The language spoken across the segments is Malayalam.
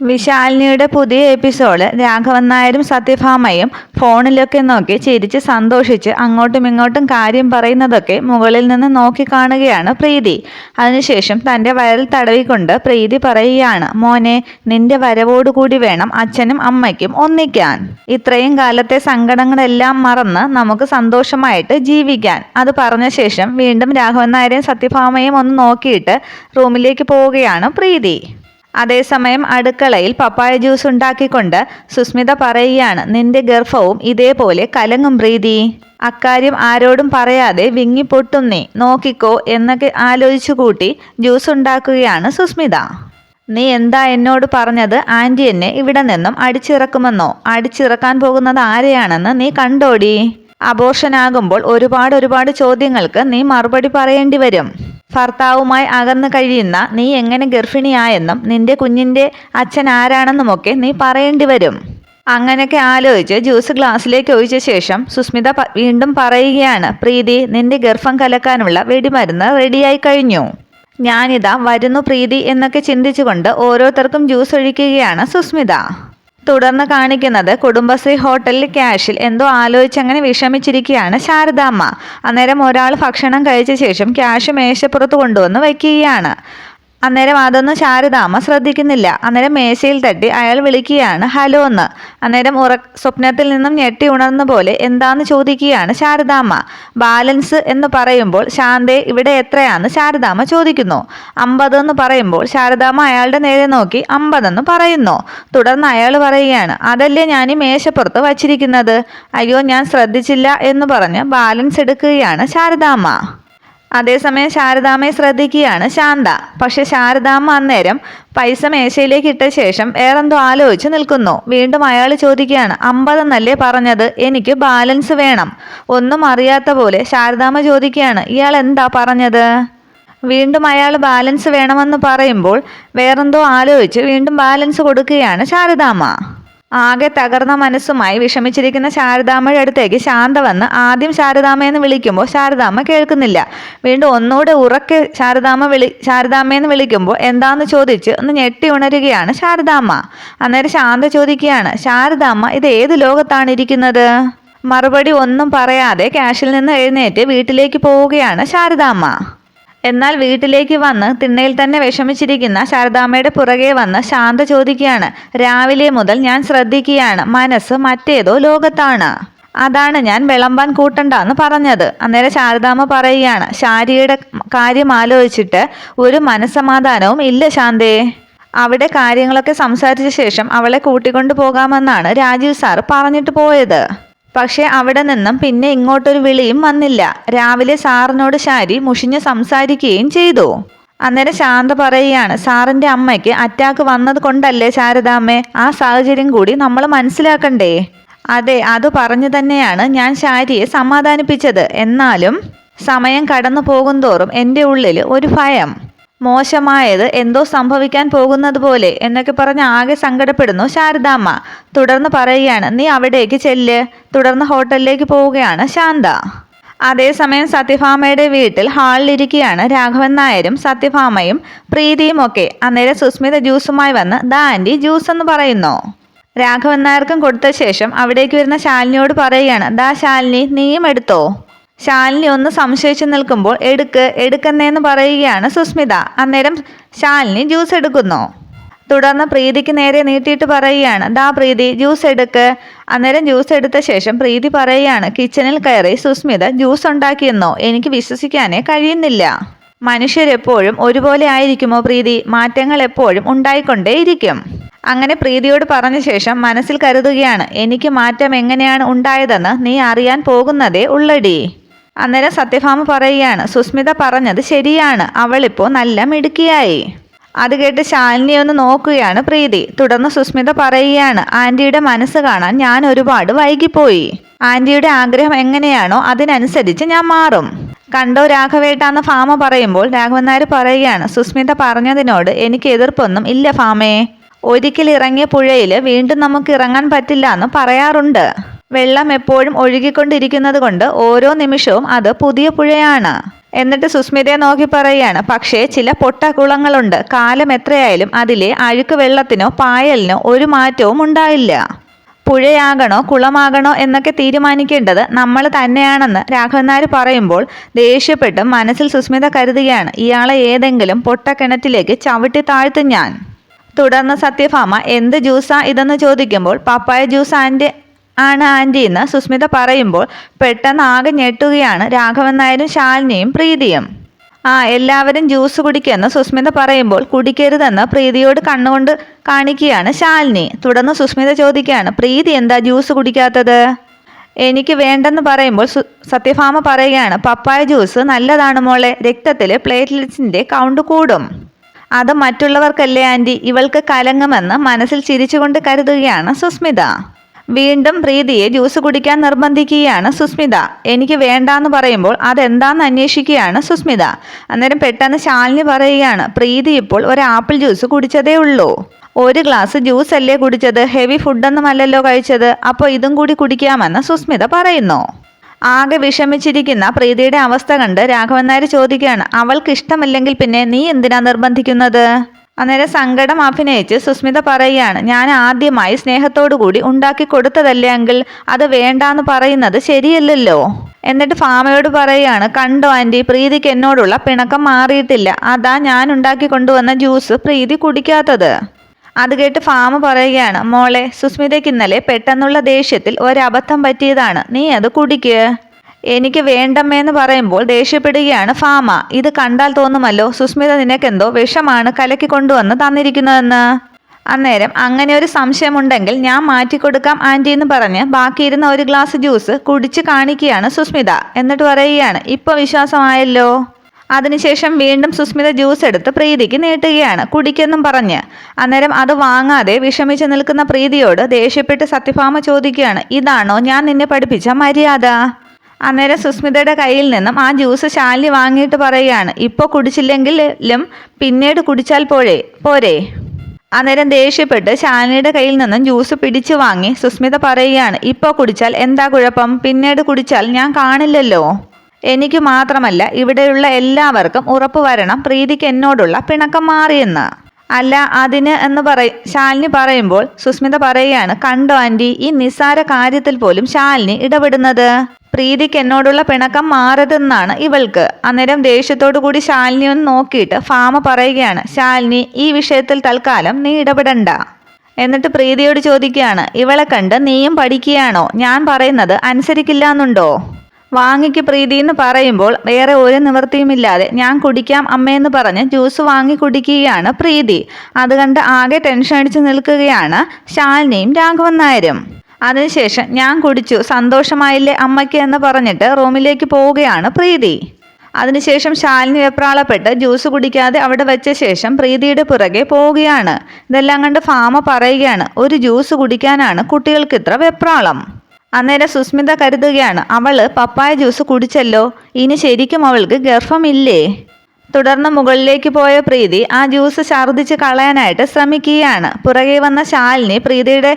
വിശാലിനിയുടെ പുതിയ എപ്പിസോഡ് രാഘവൻ നായരും സത്യഭാമയും ഫോണിലൊക്കെ നോക്കി ചിരിച്ച് സന്തോഷിച്ച് അങ്ങോട്ടും ഇങ്ങോട്ടും കാര്യം പറയുന്നതൊക്കെ മുകളിൽ നിന്ന് നോക്കി കാണുകയാണ് പ്രീതി. അതിനുശേഷം തന്റെ വയറിൽ തടവിക്കൊണ്ട് പ്രീതി പറയുകയാണ് മോനെ നിന്റെ വരവോടുകൂടി വേണം അച്ഛനും അമ്മയ്ക്കും ഒന്നിക്കാൻ. ഇത്രയും കാലത്തെ സങ്കടങ്ങളെല്ലാം മറന്ന് നമുക്ക് സന്തോഷമായിട്ട് ജീവിക്കാൻ. അത് പറഞ്ഞ ശേഷം വീണ്ടും രാഘവൻ നായരെയും സത്യഭാമയും ഒന്ന് നോക്കിയിട്ട് റൂമിലേക്ക് പോവുകയാണ് പ്രീതി. അതേസമയം അടുക്കളയിൽ പപ്പായ ജ്യൂസ് ഉണ്ടാക്കിക്കൊണ്ട് സുസ്മിത പറയുകയാണ് നിന്റെ ഗർഭവും ഇതേപോലെ കലങ്ങും പ്രീതി. അക്കാര്യം ആരോടും പറയാതെ വിങ്ങി പൊട്ടുന്നേ നോക്കിക്കോ എന്നൊക്കെ ആലോചിച്ചു കൂട്ടി ജ്യൂസ് ഉണ്ടാക്കുകയാണ് സുസ്മിത. നീ എന്താ എന്നോട് പറഞ്ഞത്? ആന്റി എന്നെ ഇവിടെ നിന്നും അടിച്ചിറക്കുമെന്നോ? അടിച്ചിറക്കാൻ പോകുന്നത് ആരെയാണെന്ന് നീ കണ്ടോടി. അബോർഷനാകുമ്പോൾ ഒരുപാട് ഒരുപാട് ചോദ്യങ്ങൾക്ക് നീ മറുപടി പറയേണ്ടി വരും. ഭർത്താവുമായി അകന്നു കഴിയുന്ന നീ എങ്ങനെ ഗർഭിണിയായെന്നും നിന്റെ കുഞ്ഞിന്റെ അച്ഛൻ ആരാണെന്നുമൊക്കെ നീ പറയേണ്ടി വരും. അങ്ങനെയൊക്കെ ആലോചിച്ച് ജ്യൂസ് ഗ്ലാസ്സിലേക്ക് ഒഴിച്ച ശേഷം സുസ്മിത വീണ്ടും പറയുകയാണ് പ്രീതി നിന്റെ ഗർഭം കലക്കാനുള്ള വെടിമരുന്ന് റെഡിയായി കഴിഞ്ഞു. ഞാനിതാ വരുന്നു പ്രീതി എന്നൊക്കെ ചിന്തിച്ചുകൊണ്ട് ഓരോരുത്തർക്കും ജ്യൂസ് ഒഴിക്കുകയാണ് സുസ്മിത. തുടർന്ന് കാണിക്കുന്നത് കുടുംബശ്രീ ഹോട്ടലിൽ ക്യാഷിൽ എന്തോ ആലോചിച്ചങ്ങനെ വിഷമിച്ചിരിക്കുകയാണ് ശാരദാമ്മ. അന്നേരം ഒരാൾ ഭക്ഷണം കഴിച്ച ശേഷം ക്യാഷ് മേശപ്പുറത്ത് കൊണ്ടുവന്ന് വയ്ക്കുകയാണ്. അന്നേരം അതൊന്നും ശാരദാമ്മ ശ്രദ്ധിക്കുന്നില്ല. അന്നേരം മേശയിൽ തട്ടി അയാൾ വിളിക്കുകയാണ് ഹലോ എന്ന്. അന്നേരം ഉറ സ്വപ്നത്തിൽ നിന്നും ഞെട്ടി ഉണർന്ന പോലെ എന്താന്ന് ചോദിക്കുകയാണ് ശാരദാമ്മ? ബാലൻസ് എന്ന് പറയുമ്പോൾ ശാന്തെ ഇവിടെ എത്രയാന്ന് ശാരദാമ്മ ചോദിക്കുന്നു. അമ്പത് എന്ന് പറയുമ്പോൾ ശാരദാമ്മ അയാളുടെ നേരെ നോക്കി അമ്പതെന്ന് പറയുന്നു. തുടർന്ന് അയാൾ പറയുകയാണ് അതല്ലേ ഞാൻ ഈ മേശപ്പുറത്ത് വച്ചിരിക്കുന്നത്? അയ്യോ ഞാൻ ശ്രദ്ധിച്ചില്ല എന്ന് പറഞ്ഞ് ബാലൻസ് എടുക്കുകയാണ് ശാരദാമ്മ. അതേസമയം ശാരദാമ്മയെ ശ്രദ്ധിക്കുകയാണ് ശാന്ത. പക്ഷെ ശാരദാമ്മ അന്നേരം പൈസ മേശയിലേക്ക് ഇട്ട ശേഷം ഏറെന്തോ ആലോചിച്ച് നിൽക്കുന്നു. വീണ്ടും അയാൾ ചോദിക്കുകയാണ് അമ്പതെന്നല്ലേ പറഞ്ഞത്? എനിക്ക് ബാലൻസ് വേണം. ഒന്നും അറിയാത്ത പോലെ ശാരദാമ്മ ചോദിക്കുകയാണ് ഇയാൾ എന്താ പറഞ്ഞത്? വീണ്ടും അയാൾ ബാലൻസ് വേണമെന്ന് പറയുമ്പോൾ വേറെന്തോ ആലോചിച്ച് വീണ്ടും ബാലൻസ് കൊടുക്കുകയാണ് ശാരദാമ്മ. ആകെ തകർന്ന മനസ്സുമായി വിഷമിച്ചിരിക്കുന്ന ശാരദാമ്മയുടെ അടുത്തേക്ക് ശാന്ത വന്ന് ആദ്യം ശാരദാമ്മയെന്ന് വിളിക്കുമ്പോൾ ശാരദാമ്മ കേൾക്കുന്നില്ല. വീണ്ടും ഒന്നുകൂടെ ഉറക്കെ ശാരദാമ്മ വിളി ശാരദാമ്മയെന്ന് വിളിക്കുമ്പോൾ എന്താന്ന് ചോദിച്ച് ഒന്ന് ഞെട്ടി ഉണരുകയാണ് ശാരദാമ്മ. അന്നേരം ശാന്ത ചോദിക്കുകയാണ് ശാരദാമ്മ ഇത് ഏത് ലോകത്താണ് ഇരിക്കുന്നത്? മറുപടി ഒന്നും പറയാതെ ക്യാഷിൽ നിന്ന് എഴുന്നേറ്റ് വീട്ടിലേക്ക് പോവുകയാണ് ശാരദാമ്മ. എന്നാൽ വീട്ടിലേക്ക് വന്ന് തിണ്ണയിൽ തന്നെ വിഷമിച്ചിരിക്കുന്ന ശാരദാമ്മയുടെ പുറകെ വന്ന് ശാന്ത ചോദിക്കുകയാണ്. രാവിലെ മുതൽ ഞാൻ ശ്രദ്ധിക്കുകയാണ്. മനസ്സ് മറ്റേതോ ലോകത്താണ്. അതാണ് ഞാൻ വിളമ്പാൻ കൂട്ടണ്ട എന്ന് പറഞ്ഞത്. അന്നേരം ശാരദാമ്മ പറയുകയാണ്. ശാരിയുടെ കാര്യം ആലോചിച്ചിട്ട് ഒരു മനസ്സമാധാനവും ഇല്ല ശാന്തേ. അവിടെ കാര്യങ്ങളൊക്കെ സംസാരിച്ച ശേഷം അവളെ കൂട്ടിക്കൊണ്ടു പോകാമെന്നാണ് രാജീവ് സാർ പറഞ്ഞിട്ട് പോയത്. പക്ഷെ അവിടെ നിന്നും പിന്നെ ഇങ്ങോട്ടൊരു വിളിയും വന്നില്ല. രാവിലെ സാറിനോട് ശാരി മുഷിഞ്ഞ് സംസാരിക്കുകയും ചെയ്തു. അന്നേരം ശാന്ത പറയുകയാണ് സാറിന്റെ അമ്മയ്ക്ക് അറ്റാക്ക് വന്നത് കൊണ്ടല്ലേ ശാരദാമ്മേ ആ സാഹചര്യം കൂടി നമ്മൾ മനസ്സിലാക്കണ്ടേ? അതെ അത് പറഞ്ഞു തന്നെയാണ് ഞാൻ ശാരിയെ സമാധാനിപ്പിച്ചത്. എന്നാലും സമയം കടന്നു പോകുന്തോറും എന്റെ ഉള്ളിൽ ഒരു ഭയം. മോശമായത് എന്തോ സംഭവിക്കാൻ പോകുന്നത് പോലെ എന്നൊക്കെ പറഞ്ഞ് ആകെ സങ്കടപ്പെടുന്നു ശാരദാമ്മ. തുടർന്ന് പറയുകയാണ് നീ അവിടേക്ക് ചെല്ല്. തുടർന്ന് ഹോട്ടലിലേക്ക് പോവുകയാണ് ശാന്ത. അതേസമയം സത്യഭാമയുടെ വീട്ടിൽ ഹാളിലിരിക്കുകയാണ് രാഘവൻ നായരും സത്യഭാമയും പ്രീതിയും ഒക്കെ. അന്നേരം സുസ്മിത ജ്യൂസുമായി വന്ന് ദാ ജ്യൂസ് എന്ന് പറയുന്നു. രാഘവൻ നായർക്കും കൊടുത്ത ശേഷം അവിടേക്ക് വരുന്ന ശാലിനിയോട് പറയുകയാണ് ദാ ശാലിനി നീയും എടുത്തോ. ശാലിനി ഒന്ന് സംശയിച്ചു നിൽക്കുമ്പോൾ എടുക്ക് എടുക്കുന്നേന്ന് പറയുകയാണ് സുസ്മിത. അന്നേരം ശാലിനി ജ്യൂസ് എടുക്കുന്നു. തുടർന്ന് പ്രീതിക്ക് നേരെ നീട്ടിയിട്ട് പറയുകയാണ് ദാ പ്രീതി ജ്യൂസ് എടുക്ക്. അന്നേരം ജ്യൂസ് എടുത്ത ശേഷം പ്രീതി പറയുകയാണ് കിച്ചണിൽ കയറി സുസ്മിത ജ്യൂസ് ഉണ്ടാക്കിയെന്നോ? എനിക്ക് വിശ്വസിക്കാനേ കഴിയുന്നില്ല. മനുഷ്യരെപ്പോഴും ഒരുപോലെ ആയിരിക്കുമോ പ്രീതി? മാറ്റങ്ങൾ എപ്പോഴും ഉണ്ടായിക്കൊണ്ടേയിരിക്കും. അങ്ങനെ പ്രീതിയോട് പറഞ്ഞ ശേഷം മനസ്സിൽ കരുതുകയാണ് എനിക്ക് മാറ്റം എങ്ങനെയാണ് ഉണ്ടായതെന്ന് നീ അറിയാൻ പോകുന്നതേ ഉള്ളടി. അന്നേരം സത്യഭാമ പറയുകയാണ് സുസ്മിത പറഞ്ഞത് ശരിയാണ്. അവളിപ്പോൾ നല്ല മിടുക്കിയായി. അത് കേട്ട് ശാലിനി ഒന്ന് നോക്കുകയാണ് പ്രീതി. തുടർന്ന് സുസ്മിത പറയുകയാണ് ആന്റിയുടെ മനസ്സ് കാണാൻ ഞാൻ ഒരുപാട് വൈകിപ്പോയി. ആന്റിയുടെ ആഗ്രഹം എങ്ങനെയാണോ അതിനനുസരിച്ച് ഞാൻ മാറും. കണ്ടോ രാഘവേട്ടാന്ന് ഫാമ പറയുമ്പോൾ രാഘവൻ നായർ പറയുകയാണ് സുസ്മിത പറഞ്ഞതിനോട് എനിക്ക് എതിർപ്പൊന്നും ഇല്ല ഫാമേ ഒരിക്കൽ ഇറങ്ങിയ പുഴയിൽ വീണ്ടും നമുക്ക് ഇറങ്ങാൻ പറ്റില്ല എന്ന് പറയാറുണ്ട്. വെള്ളം എപ്പോഴും ഒഴുകിക്കൊണ്ടിരിക്കുന്നത് കൊണ്ട് ഓരോ നിമിഷവും അത് പുതിയ പുഴയാണ്. എന്നിട്ട് സുസ്മിതയെ നോക്കി പറയുകയാണ് പക്ഷേ ചില പൊട്ടക്കുളങ്ങളുണ്ട് കാലം എത്രയായാലും അതിലെ അഴുക്ക് വെള്ളത്തിനോ പായലിനോ ഒരു മാറ്റവും ഉണ്ടായില്ല. പുഴയാകണോ കുളമാകണോ എന്നൊക്കെ തീരുമാനിക്കേണ്ടത് നമ്മൾ തന്നെയാണെന്ന് രാഘവൻ നായർ പറയുമ്പോൾ ദേഷ്യപ്പെട്ട് മനസ്സിൽ സുസ്മിത കരുതുകയാണ് ഇയാളെ ഏതെങ്കിലും പൊട്ടക്കിണറ്റിലേക്ക് ചവിട്ടി താഴ്ത്തും ഞാൻ. തുടർന്ന് സത്യഭാമ എന്ത് ജ്യൂസാ ഇതെന്ന് ചോദിക്കുമ്പോൾ പപ്പായ ജ്യൂസ് ആന്റി ആണ് ആന്റി എന്ന് സുസ്മിത പറയുമ്പോൾ പെട്ടെന്ന് ആകെ ഞെട്ടുകയാണ് രാഘവൻ നായരും ശാലിനിയും പ്രീതിയും. ആ എല്ലാവരും ജ്യൂസ് കുടിക്കുമെന്ന് സുസ്മിത പറയുമ്പോൾ കുടിക്കരുതെന്ന് പ്രീതിയോട് കണ്ണുകൊണ്ട് കാണിക്കുകയാണ് ശാലിനി. തുടർന്ന് സുസ്മിത ചോദിക്കുകയാണ് പ്രീതി എന്താ ജ്യൂസ് കുടിക്കാത്തത്? എനിക്ക് വേണ്ടെന്ന് പറയുമ്പോൾ സത്യഭാമ പറയുകയാണ് പപ്പായ ജ്യൂസ് നല്ലതാണ് മോളെ രക്തത്തിൽ പ്ലേറ്റ്ലെറ്റ്സിന്റെ കൗണ്ട് കൂടും. അത് മറ്റുള്ളവർക്കല്ലേ ആന്റി ഇവൾക്ക് കലങ്ങുമെന്ന് മനസ്സിൽ ചിരിച്ചുകൊണ്ട് കരുതുകയാണ് സുസ്മിത. വീണ്ടും പ്രീതിയെ ജ്യൂസ് കുടിക്കാൻ നിർബന്ധിക്കുകയാണ് സുസ്മിത. എനിക്ക് വേണ്ടാന്ന് പറയുമ്പോൾ അതെന്താന്ന് അന്വേഷിക്കുകയാണ് സുസ്മിത. അന്നേരം പെട്ടെന്ന് ശാലിനി പറയുകയാണ് പ്രീതി ഇപ്പോൾ ഒരു ആപ്പിൾ ജ്യൂസ് കുടിച്ചതേ ഉള്ളൂ. ഒരു ഗ്ലാസ് ജ്യൂസ് അല്ലേ കുടിച്ചത്? ഹെവി ഫുഡൊന്നുമല്ലല്ലോ കഴിച്ചത്. അപ്പോൾ ഇതും കൂടി കുടിക്കാമെന്ന് സുസ്മിത പറയുന്നു. ആകെ വിഷമിച്ചിരിക്കുന്ന പ്രീതിയുടെ അവസ്ഥ കണ്ട് രാഘവൻ നായർ ചോദിക്കുകയാണ് അവൾക്ക് ഇഷ്ടമില്ലെങ്കിൽ പിന്നെ നീ എന്തിനാ നിർബന്ധിക്കുന്നത്? അന്നേരം സങ്കടം അഭിനയിച്ച് സുസ്മിത പറയുകയാണ് ഞാൻ ആദ്യമായി സ്നേഹത്തോടുകൂടി ഉണ്ടാക്കി കൊടുത്തതല്ലേ എങ്കിൽ അത് വേണ്ടാന്ന് പറയുന്നത് ശരിയല്ലല്ലോ. എന്നിട്ട് ഫാമയോട് പറയുകയാണ് കണ്ടോ ആന്റി പ്രീതിക്ക് എന്നോടുള്ള പിണക്കം മാറിയിട്ടില്ല. അതാ ഞാൻ ഉണ്ടാക്കി കൊണ്ടുവന്ന ജ്യൂസ് പ്രീതി കുടിക്കാത്തത്. അത് കേട്ട് ഫാമ പറയുകയാണ് മോളെ സുസ്മിതയ്ക്ക് ഇന്നലെ പെട്ടെന്നുള്ള ദേഷ്യത്തിൽ ഒരബദ്ധം പറ്റിയതാണ്. നീ അത് കുടിക്ക്. എനിക്ക് വേണ്ടമ്മയെന്ന് പറയുമ്പോൾ ദേഷ്യപ്പെടുകയാണ് ഫാമ. ഇത് കണ്ടാൽ തോന്നുമല്ലോ സുസ്മിത നിനക്കെന്തോ വിഷമാണ് കലക്കി കൊണ്ടുവന്ന് തന്നിരിക്കുന്നതെന്ന്. അന്നേരം അങ്ങനെ ഒരു സംശയമുണ്ടെങ്കിൽ ഞാൻ മാറ്റിക്കൊടുക്കാം ആന്റി എന്ന് പറഞ്ഞ് ബാക്കിയിരുന്ന ഒരു ഗ്ലാസ് ജ്യൂസ് കുടിച്ച് കാണിക്കുകയാണ് സുസ്മിത. എന്നിട്ട് പറയുകയാണ് ഇപ്പോൾ വിശ്വാസമായല്ലോ. അതിനുശേഷം വീണ്ടും സുസ്മിത ജ്യൂസ് എടുത്ത് പ്രീതിക്ക് നീട്ടുകയാണ് കുടിക്കെന്നും പറഞ്ഞ്. അന്നേരം അത് വാങ്ങാതെ വിഷമിച്ചു നിൽക്കുന്ന പ്രീതിയോട് ദേഷ്യപ്പെട്ട് സത്യഭാമ ചോദിക്കുകയാണ് ഇതാണോ ഞാൻ നിന്നെ പഠിപ്പിച്ച മര്യാദ? അന്നേരം സുസ്മിതയുടെ കയ്യിൽ നിന്നും ആ ജ്യൂസ് ശാലിനി വാങ്ങിയിട്ട് പറയുകയാണ് ഇപ്പോൾ കുടിച്ചില്ലെങ്കിലും പിന്നീട് കുടിച്ചാൽ പോരെ പോരെ. അന്നേരം ദേഷ്യപ്പെട്ട് ശാലിനിയുടെ കയ്യിൽ നിന്നും ജ്യൂസ് പിടിച്ചു വാങ്ങി സുസ്മിത പറയുകയാണ് ഇപ്പോൾ കുടിച്ചാൽ എന്താ കുഴപ്പം? പിന്നീട് കുടിച്ചാൽ ഞാൻ കാണില്ലല്ലോ. എനിക്ക് മാത്രമല്ല ഇവിടെയുള്ള എല്ലാവർക്കും ഉറപ്പ് വരണം പ്രീതിക്ക് എന്നോടുള്ള പിണക്കം മാറിയെന്ന്. അല്ല അതിന് എന്ന് പറ ശാലിനി പറയുമ്പോൾ സുസ്മിത പറയുകയാണ് കണ്ടോ ആന്റി ഈ നിസ്സാര കാര്യത്തിൽ പോലും ശാലിനി ഇടപെടുന്നത്? പ്രീതിക്ക് എന്നോടുള്ള പിണക്കം മാറതെന്നാണ് ഇവൾക്ക്. അന്നേരം ദേഷ്യത്തോടു കൂടി ശാലിനി ഒന്ന് നോക്കിയിട്ട് ഫാമ പറയുകയാണ് ശാലിനി ഈ വിഷയത്തിൽ തൽക്കാലം നീ ഇടപെടണ്ട. എന്നിട്ട് പ്രീതിയോട് ചോദിക്കുകയാണ് ഇവളെ കണ്ട് നീയും പഠിക്കുകയാണോ? ഞാൻ പറയുന്നത് അനുസരിക്കില്ല എന്നുണ്ടോ വാങ്ങിക്ക് പ്രീതി എന്ന് പറയുമ്പോൾ വേറെ ഒരു നിവൃത്തിയുമില്ലാതെ ഞാൻ കുടിക്കാം അമ്മയെന്ന് പറഞ്ഞ് ജ്യൂസ് വാങ്ങി കുടിക്കുകയാണ് പ്രീതി. അത് ആകെ ടെൻഷൻ അടിച്ച് നിൽക്കുകയാണ് ശാലിനിയും രാഘവൻ നായരും. അതിനുശേഷം ഞാൻ കുടിച്ചു. സന്തോഷമായില്ലേ അമ്മയ്ക്ക് എന്ന് പറഞ്ഞിട്ട് റൂമിലേക്ക് പോവുകയാണ് പ്രീതി. അതിനുശേഷം ശാലിനി വെപ്രാളപ്പെട്ട് ജ്യൂസ് കുടിക്കാതെ അവിടെ വെച്ച ശേഷം പ്രീതിയുടെ പുറകെ പോവുകയാണ്. ഇതെല്ലാം കണ്ട് ഫാമ പറയുകയാണ് ഒരു ജ്യൂസ് കുടിക്കാനാണ് കുട്ടികൾക്ക് ഇത്ര വെപ്രാളം. അന്നേരം സുസ്മിത കരുതുകയാണ് അവൾ പപ്പായ ജ്യൂസ് കുടിച്ചല്ലോ ഇനി ശരിക്കും അവൾക്ക് ഗർഭമില്ലേ തുടർന്ന് മുകളിലേക്ക് പോയ പ്രീതി ആ ജ്യൂസ് ഛർദ്ദിച്ച് കളയാനായിട്ട് ശ്രമിക്കുകയാണ്. പുറകെ വന്ന ശാലിനി പ്രീതിയുടെ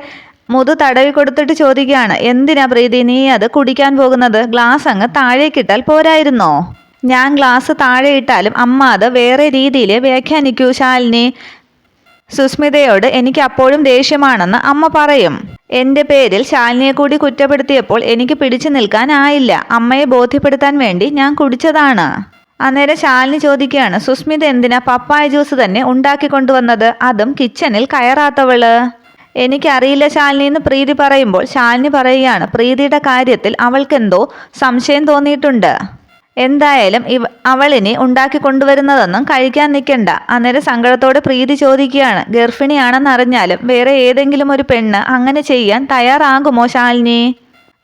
മുതു തടവി കൊടുത്തിട്ട് ചോദിക്കുകയാണ് എന്തിനാ പ്രീതി നീ അത് കുടിക്കാൻ പോകുന്നത്? ഗ്ലാസ് അങ്ങ് താഴേക്കിട്ടാൽ പോരായിരുന്നോ? ഞാൻ ഗ്ലാസ് താഴെ ഇട്ടാലും അമ്മ അത് വേറെ രീതിയിൽ വ്യാഖ്യാനിക്കൂ ശാലിനി. സുസ്മിതയോട് എനിക്ക് അപ്പോഴും ദേഷ്യമാണെന്ന് അമ്മ പറയും. എന്റെ പേരിൽ ശാലിനിയെ കൂടി കുറ്റപ്പെടുത്തിയപ്പോൾ എനിക്ക് പിടിച്ചു നിൽക്കാനായില്ല അമ്മയെ ബോധ്യപ്പെടുത്താൻ വേണ്ടി ഞാൻ കുടിച്ചതാണ്. അന്നേരം ശാലിനി ചോദിക്കുകയാണ് സുസ്മിത എന്തിനാ പപ്പായ ജ്യൂസ് തന്നെ ഉണ്ടാക്കി കൊണ്ടുവന്നത്? അതും കിച്ചണിൽ കയറാത്തവൾ. എനിക്കറിയില്ല ശാലിനി എന്ന് പ്രീതി പറയുമ്പോൾ ശാലിനി പറയുകയാണ് പ്രീതിയുടെ കാര്യത്തിൽ അവൾക്കെന്തോ സംശയം തോന്നിയിട്ടുണ്ട്. എന്തായാലും ഇവ അവളിനി ഉണ്ടാക്കി കൊണ്ടുവരുന്നതൊന്നും കഴിക്കാൻ നിൽക്കണ്ട. അന്നേരം സങ്കടത്തോടെ പ്രീതി ചോദിക്കുകയാണ്. ഗർഭിണിയാണെന്നറിഞ്ഞാലും വേറെ ഏതെങ്കിലും ഒരു പെണ്ണ് അങ്ങനെ ചെയ്യാൻ തയ്യാറാകുമോ ശാലിനി?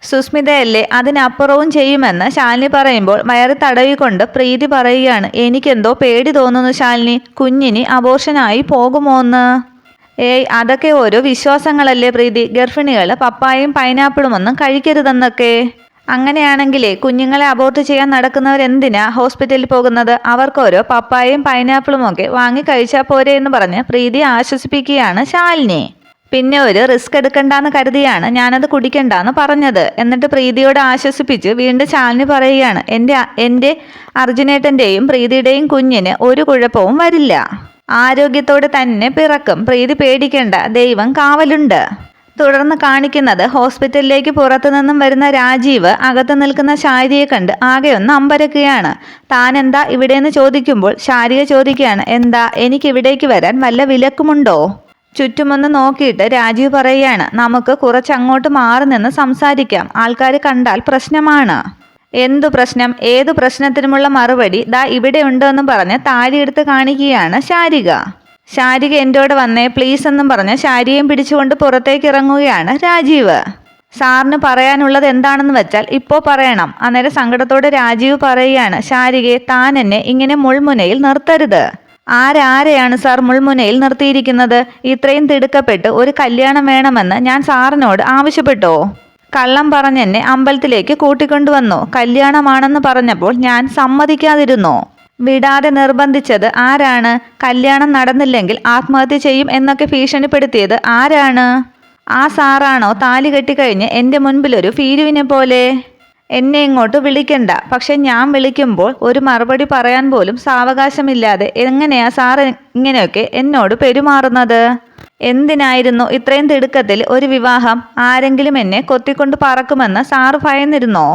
സുസ്മിതയല്ലേ അതിനപ്പുറവും ചെയ്യുമെന്ന് ശാലിനി പറയുമ്പോൾ വയറ് തടവിക്കൊണ്ട് പ്രീതി പറയുകയാണ്. എനിക്കെന്തോ പേടി തോന്നുന്നു ശാലിനി. കുഞ്ഞിനി അബോഷനായി പോകുമോന്ന്? ഏയ് അതൊക്കെ ഓരോ വിശ്വാസങ്ങളല്ലേ പ്രീതി. ഗർഭിണികൾ പപ്പായും പൈനാപ്പിളും ഒന്നും കഴിക്കരുതെന്നൊക്കെ. അങ്ങനെയാണെങ്കിലേ കുഞ്ഞുങ്ങളെ അബോർട്ട് ചെയ്യാൻ നടക്കുന്നവർ എന്തിനാ ഹോസ്പിറ്റലിൽ പോകുന്നത്? അവർക്കോരോ പപ്പായയും പൈനാപ്പിളും ഒക്കെ വാങ്ങി കഴിച്ചാൽ പോരെ എന്ന് പറഞ്ഞ് പ്രീതി ആശ്വസിപ്പിക്കുകയാണ് ശാലിനി. പിന്നെ ഒരു റിസ്ക് എടുക്കണ്ടെന്ന് കരുതിയാണ് ഞാനത് കുടിക്കണ്ടെന്ന് പറഞ്ഞത്. എന്നിട്ട് പ്രീതിയോട് ആശ്വസിപ്പിച്ച് വീണ്ടും ശാലിനി പറയുകയാണ് എന്റെ എന്റെ അർജുനേട്ടന്റെയും പ്രീതിയുടെയും കുഞ്ഞിന് ഒരു കുഴപ്പവും വരില്ല. ആരോഗ്യത്തോടെ തന്നെ പിറക്കും. പ്രീതി പേടിക്കേണ്ട. ദൈവം കാവലുണ്ട്. തുടർന്ന് കാണിക്കുന്നത് ഹോസ്പിറ്റലിലേക്ക് പുറത്തുനിന്നും വരുന്ന രാജീവ് അകത്ത് നിൽക്കുന്ന ശാരിയെ കണ്ട് ആകെ ഒന്ന് അമ്പരക്കുകയാണ്. താൻ എന്താ ഇവിടെയെന്ന് ചോദിക്കുമ്പോൾ ശാരിക ചോദിക്കുകയാണ് എന്താ എനിക്ക് ഇവിടേക്ക് വരാൻ വല്ല വിലക്കുമുണ്ടോ? ചുറ്റുമൊന്ന് നോക്കിയിട്ട് രാജീവ് പറയുകയാണ് നമുക്ക് കുറച്ച് അങ്ങോട്ട് മാറി നിന്ന് സംസാരിക്കാം. ആൾക്കാർ കണ്ടാൽ പ്രശ്നമാണ്. എന്തു പ്രശ്നം? ഏതു പ്രശ്നത്തിനുമുള്ള മറുപടി? ദാ ഇവിടെ ഉണ്ടെന്ന് പറഞ്ഞ് താലിയെടുത്ത് കാണിക്കുകയാണ് ശാരിക. ശാരിക എന്റോടെ വന്നേ പ്ലീസ് എന്നും പറഞ്ഞ് ശാരിയും പിടിച്ചുകൊണ്ട് പുറത്തേക്ക് ഇറങ്ങുകയാണ് രാജീവ്. സാറിന് പറയാനുള്ളത് എന്താണെന്ന് വെച്ചാൽ ഇപ്പോൾ പറയണം. അന്നേരം സങ്കടത്തോടെ രാജീവ് പറയുകയാണ് ശാരികയെ താൻ എന്നെ ഇങ്ങനെ മുൾമുനയിൽ നിർത്തരുത്. ആരാരെയാണ് സാർ മുൾമുനയിൽ നിർത്തിയിരിക്കുന്നത്? ഇത്രയും തിടുക്കപ്പെട്ട് ഒരു കല്യാണം വേണമെന്ന് ഞാൻ സാറിനോട് ആവശ്യപ്പെട്ടോ? കള്ളം പറഞ്ഞെന്നെ അമ്പലത്തിലേക്ക് കൂട്ടിക്കൊണ്ടുവന്നു. കല്യാണമാണെന്ന് പറഞ്ഞപ്പോൾ ഞാൻ സമ്മതിക്കാതിരുന്നു? വിടാതെ നിർബന്ധിച്ചത് ആരാണ്? കല്യാണം നടന്നില്ലെങ്കിൽ ആത്മഹത്യ ചെയ്യും എന്നൊക്കെ ഭീഷണിപ്പെടുത്തിയത് ആരാണ്? ആ സാറാണോ താലി കെട്ടിക്കഴിഞ്ഞ് എന്റെ മുൻപിലൊരു ഫീരുവിനെ പോലെ? എന്നെ ഇങ്ങോട്ട് വിളിക്കണ്ട. പക്ഷെ ഞാൻ വിളിക്കുമ്പോൾ ഒരു മറുപടി പറയാൻ പോലും സാവകാശമില്ലാതെ എങ്ങനെയാ സാർ ഇങ്ങനെയൊക്കെ എന്നോട് പെരുമാറുന്നത്? എന്തിനായിരുന്നു ഇത്രയും തിടുക്കത്തിൽ ഒരു വിവാഹം ആരെങ്കിലും എന്നെ കൊത്തിക്കൊണ്ട് പറക്കുമെന്ന് സാറ് ഭയന്നിരുന്നോ?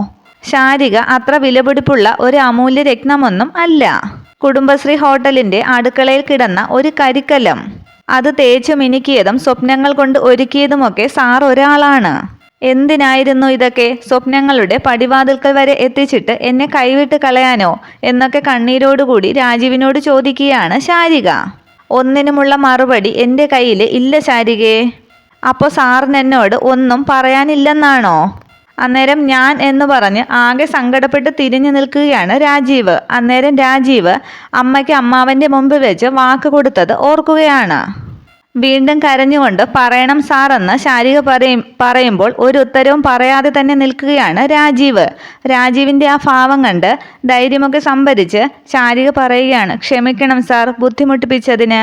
ശാരിക അത്ര വിലപിടിപ്പുള്ള ഒരു അമൂല്യ രത്നമൊന്നും അല്ല. കുടുംബശ്രീ ഹോട്ടലിന്റെ അടുക്കളയിൽ കിടന്ന ഒരു കരിക്കലം. അത് തേച്ചു മിനുക്കിയതും സ്വപ്നങ്ങൾ കൊണ്ട് ഒരുക്കിയതുമൊക്കെ സാർ ഒരാളാണ്. എന്തിനായിരുന്നു ഇതൊക്കെ? സ്വപ്നങ്ങളുടെ പടിവാതിൽക്കൽ വരെ എത്തിച്ചിട്ട് എന്നെ കൈവിട്ട് കളയാനോ? എന്നൊക്കെ കണ്ണീരോടുകൂടി രാജീവിനോട് ചോദിക്കുകയാണ് ശാരിക. ഒന്നിനുമുള്ള മറുപടി എന്റെ കയ്യിൽ ഇല്ല ശാരികേ. അപ്പോൾ സാറിന് എന്നോട് ഒന്നും പറയാനില്ലെന്നാണോ? അന്നേരം ഞാൻ എന്ന് പറഞ്ഞ് ആകെ സങ്കടപ്പെട്ട് തിരിഞ്ഞു നിൽക്കുകയാണ് രാജീവ്. അന്നേരം രാജീവ് അമ്മയ്ക്ക് അമ്മാവന്റെ മുമ്പ് വെച്ച് വാക്ക് കൊടുത്തത് ഓർക്കുകയാണ്. വീണ്ടും കരഞ്ഞുകൊണ്ട് പറയണം സാറെന്ന് ശാരിക പറയും പറയുമ്പോൾ ഒരു ഉത്തരവും പറയാതെ തന്നെ നിൽക്കുകയാണ് രാജീവ്. രാജീവിന്റെ ആ ഭാവം കണ്ട് ധൈര്യമൊക്കെ സംഭരിച്ച് ശാരിക പറയുകയാണ് ക്ഷമിക്കണം സാർ ബുദ്ധിമുട്ടിപ്പിച്ചതിന്.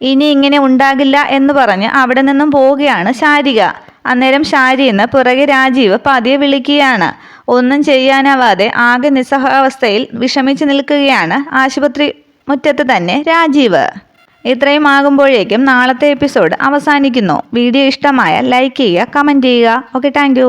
ഇനി ഇങ്ങനെ ഉണ്ടാകില്ല എന്ന് പറഞ്ഞ് അവിടെ നിന്നും പോവുകയാണ് ശാരിക. അന്നേരം ശാരിന്ന് പുറകെ രാജീവ് പതിയെ വിളിക്കുകയാണ്. ഒന്നും ചെയ്യാനാവാതെ ആകെ നിസ്സഹാവസ്ഥയിൽ വിഷമിച്ചു നിൽക്കുകയാണ് ആശുപത്രി മുറ്റത്ത് തന്നെ രാജീവ്. ഇത്രയും ആകുമ്പോഴേക്കും നാളത്തെ എപ്പിസോഡ് അവസാനിക്കുന്നു. വീഡിയോ ഇഷ്ടമായ ലൈക്ക് ചെയ്യുക കമന്റ് ചെയ്യുക. Okay thank